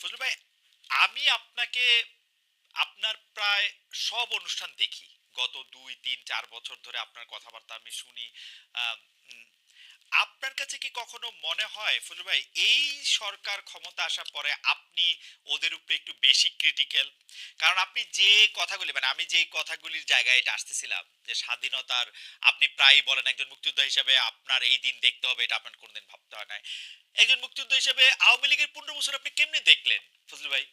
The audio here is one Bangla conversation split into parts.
ফজলু ভাই, আমি আপনাকে আপনার প্রায় সব অনুষ্ঠান দেখি। গত দুই, তিন, চার বছর ধরে আপনার কথাবার্তা আমি শুনি। আপনার কাছে কি কখনো মনে হয় ফজলু ভাই, এই সরকার ক্ষমতা আসার পরে আপনি ওদের উপরে একটু বেশি ক্রিটিক্যাল কারণ আপনি যে কথাগুলি মানে আমি যে কথাগুলির জায়গায় এটা আসতেছিলাম, যে স্বাধীনতার, আপনি প্রায়ই বলেন একজন মুক্তিযোদ্ধা হিসাবে, আপনার এই দিন দেখতে হবে, এটা আপনার কোনোদিন ভাবতে হয় নাই। একজন মুক্তিযোদ্ধা হিসেবে আওয়ামী লীগের পনেরো বছর আপনি কেমনে দেখলেন? ফজলু ভাই,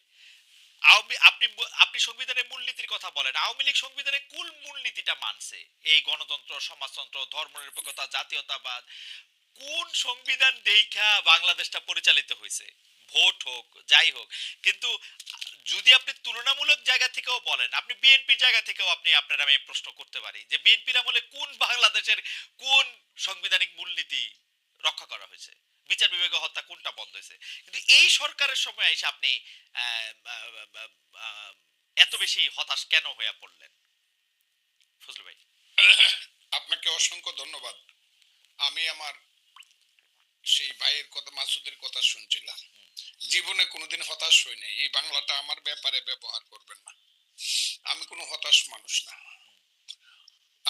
আওয়ামী, আপনি আপনি সংবিধানের মূলনীতির কথা বলেন। আওয়ামী লীগ সংবিধানের কুল মূলনীতিটা মানছে। এই গণতন্ত্র, সমাজতন্ত্র, ধর্মনিরপেক্ষতা, জাতীয়তাবাদ, কোন সংবিধান দেখা বাংলাদেশটা পরিচালিত হয়েছে? ভোট হোক, যাই হোক। কিন্তু যদি আপনি তুলনামূলক জায়গা থেকেও বলেন, আপনি বিএনপির জায়গা থেকেও আপনি, আপনার আমি প্রশ্ন করতে পারি যে বিএনপির আমলে কোন বাংলাদেশের কোন সাংবিধানিক মূলনীতি রক্ষা করা হয়েছে। বিচার বিভাগে হত্যা কোনটা বন্ধ হয়েছে? কিন্তু এই সরকারের সময় এসে আপনি এত বেশি হতাশ কেন হয়ে পড়লেন? ফজলু ভাই। আপনাকে অসংখ্য ধন্যবাদ। আমি আমার সেই ভাইয়ের কথা মাসুদের কথা শুনছিলাম। জীবনে কোনোদিন হতাশ হই নাই। এই বাংলাটা আমার ব্যাপারে ব্যবহার করবেন না। আমি কোনো হতাশ মানুষ না।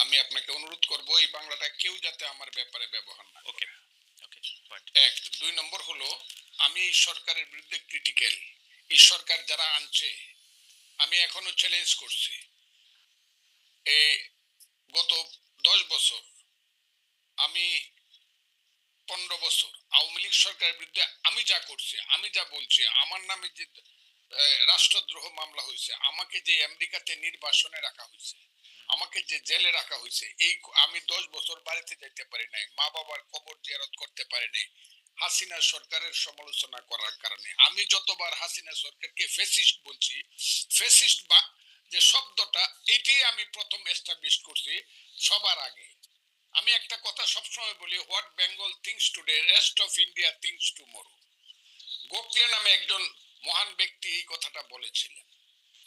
আমি আপনাকে অনুরোধ করব এই বাংলাটা কেউ যাতে আমার ব্যাপারে ব্যবহার না ওকে। এক, দুই নম্বর হলো, আমি এই সরকারের বিরুদ্ধে ক্রিটিক্যাল এই সরকার যারা আনছে, আমি এখনও চ্যালেঞ্জ করছি। গত দশ বছর আমি পনেরো বছর আওয়ামী লীগ সরকারের বিরুদ্ধে আমি যা করছি, আমি যা বলছি, আমার নামে যে রাষ্ট্রদ্রোহ মামলা হয়েছে, আমাকে যে আমেরিকাতে নির্বাসনে রাখা হয়েছে আমাকে যে জেলে রাখা হয়েছে, এই আমি দশ বছর বাড়িতে যাইতে পারি নাই, মা বাবার কবর জিয়ারত করতে পারি নাই, হাসিনা সরকারের সমালোচনা করার কারণে। আমি যতবার হাসিনা সরকারকে ফেসিস্ট বলছি ফেসিস্ট বা যে শব্দটা, এটাই আমি প্রথম এস্টাবলিশ করছি সবার আগে। আমি একটা কথা সবসময় বলি, what Bengal thinks today, rest of India thinks tomorrow. Gokhale নামে একজন মহান ব্যক্তি এই কথাটা বলেছিলেন।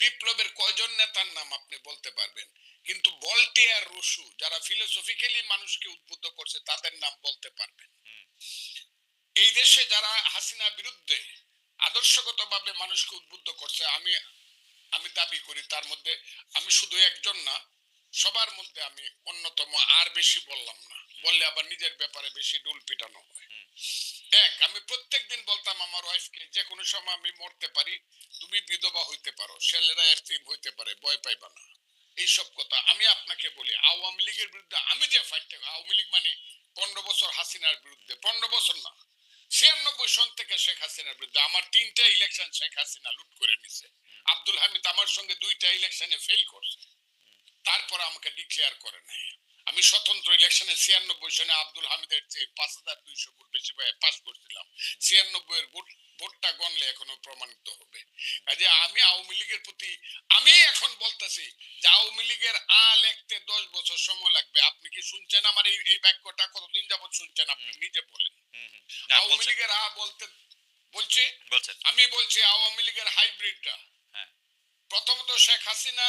বিপ্লবের কয়জন নেতার নাম আপনি বলতে পারবেন? কিন্তু বলটিয়ার রুশু যারা ফিলোসফিক্যালি মানুষকে উদ্বুদ্ধ করছে তাদের নাম বলতে পারবেন। এই দেশে যারা হাসিনা বিরুদ্ধে আদর্শগতভাবে মানুষকে উদ্বুদ্ধ করছে আমি আমি দাবি করি তার মধ্যে আমি শুধু একজন না সবার মধ্যে আমি অন্যতম আর বেশি বললাম না। বললে আবার নিজের ব্যাপারে বেশি ডুল পিটানো হয়। এক আমি প্রত্যেকদিন বলতাম আমার ওয়াইফকে যে কোনো সময় আমি মরতে পারি তুমি বিধবা হইতে পারো ছেলেরা এক্সট্রিম হইতে পারে ভয় পাইবা না। এইসব কথা আমি আপনাকে বলি আওয়ামী লীগের বিরুদ্ধে আমি যে ফাইটটা আওয়ামী লীগ মানে পনেরো বছর হাসিনার বিরুদ্ধে পনেরো বছর না ছিয়ানব্বই সন থেকে শেখ হাসিনার বিরুদ্ধে আমার তিনটা ইলেকশন শেখ হাসিনা লুট করে নিছে। আব্দুল হামিদ আমার সঙ্গে দুইটা ইলেকশনে ফেল করছে। তারপর আমাকে ডিক্লেয়ার করে নাই। আমি স্বতন্ত্র ইলেকশনে ছিয়ানব্বই সনে আব্দুল হামিদের চেয়ে পাঁচ হাজার দুইশো ভোট বেশি পাস করছিলাম। ছিয়ানব্বই এর ভোট ভোটটা গণলে এখনও প্রমাণিত হবে। কাজে আমি আওয়ামী লীগের প্রতি আমি এখন বলতেছি যে আওয়ামী লীগের আ লিখতে দশ বছর সময় লাগবে। আপনি কি শুনছেন আমার এই এই বাক্যটা? কতদিন যাবত শুনছেন আপনি? নিজে বলেন। আওয়ামী লীগের আ বলতে বলছি? আমি বলছি আওয়ামী লীগের হাইব্রিডরা হ্যাঁ। প্রথমত শেখ হাসিনা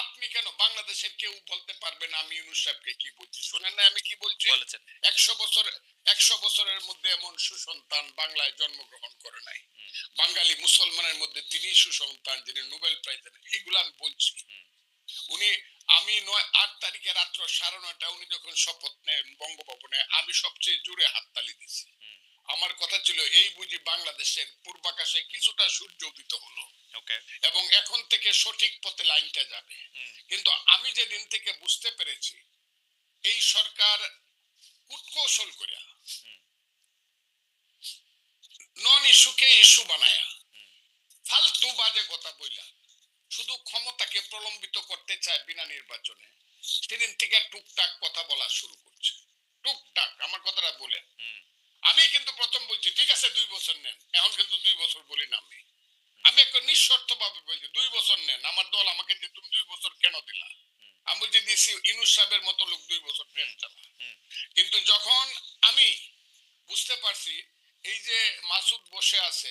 আপনি কেন বাংলাদেশের কেউ বলতে পারবে না আমি ইউনুস সাহেবকে কি বলছি? শোনেন না আমি কি বলছি? বলেছেন। একশো বছর একশো বছরের মধ্যে এমন সুসন্তান বাংলায় জন্মগ্রহণ করে নাই। বাঙালি মুসলমানের মধ্যে তিনি সুসন্তান যিনি নোবেল প্রাইজ এইগুলো আমি বলছি। উনি আমি নয় আট তারিখে রাত্র সাড়ে নয়টা উনি যখন শপথ নেন বঙ্গভবনে আমি সবচেয়ে জোরে হাততালি দিছি আমার কথা ছিল এই বুঝি বাংলাদেশের পূর্বাকাশে কিছুটা সূর্য উদিত হলো। এবং এখন থেকে সঠিক পথে লাইনটা যাবে। কিন্তু আমি যেদিন থেকে বুঝতে পেরেছি এই সরকার কুটকৌশল করিয়া নন ইস্যুকে ইস্যু বানায়া ফালতু বাজে কথা বইলা শুধু ক্ষমতাকে প্রলম্বিত করতে চায় বিনা নির্বাচনে সেদিন থেকে টুকটাক কথা বলা শুরু করছে। টুকটাক আমার কথাটা বলে হুম আমি কিন্তু প্রথম বলছি ঠিক আছে দুই বছর নেন। এখন কিন্তু দুই বছর বলি না আমি। আমি একটা নিঃশর্ত ভাবে বলছি দুই বছর নেন। আমার দল আমাকে যে তুমি দুই বছর কেন দিলা? আমি বলছি দিছি ইনুস সাহেবের মতো লোক দুই বছর ট্রেন চালা। কিন্তু যখন আমি বুঝতে পারছি এই যে মাসুদ বসে আছে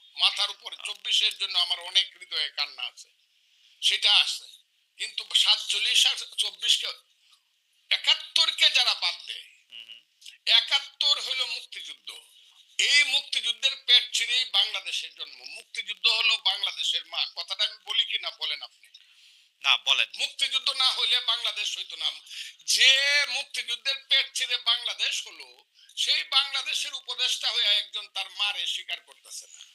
মাথার উপরে চব্বিশের জন্য আমার অনেক হৃদয়ে কান্না আছে। সেটা আছে। কিন্তু সাতচল্লিশ আর চব্বিশকে একাত্তরকে যারা বাদ দেয় একাত্তর হলো মুক্তিযুদ্ধ। এই মুক্তিযুদ্ধের পেট ছিঁড়েই বাংলাদেশের জন্ম। মুক্তিযুদ্ধ হলো বাংলাদেশের মা। কথাটা আমি বলি কি না বলেন আপনি? না বলেন। মুক্তিযুদ্ধ না হইলে বাংলাদেশ হইতো না। যে মুক্তিযুদ্ধের পেট ছিঁড়ে বাংলাদেশ হলো সেই বাংলাদেশের উপদেষ্টা হয়ে একজন তার মারে স্বীকার করতেছে না।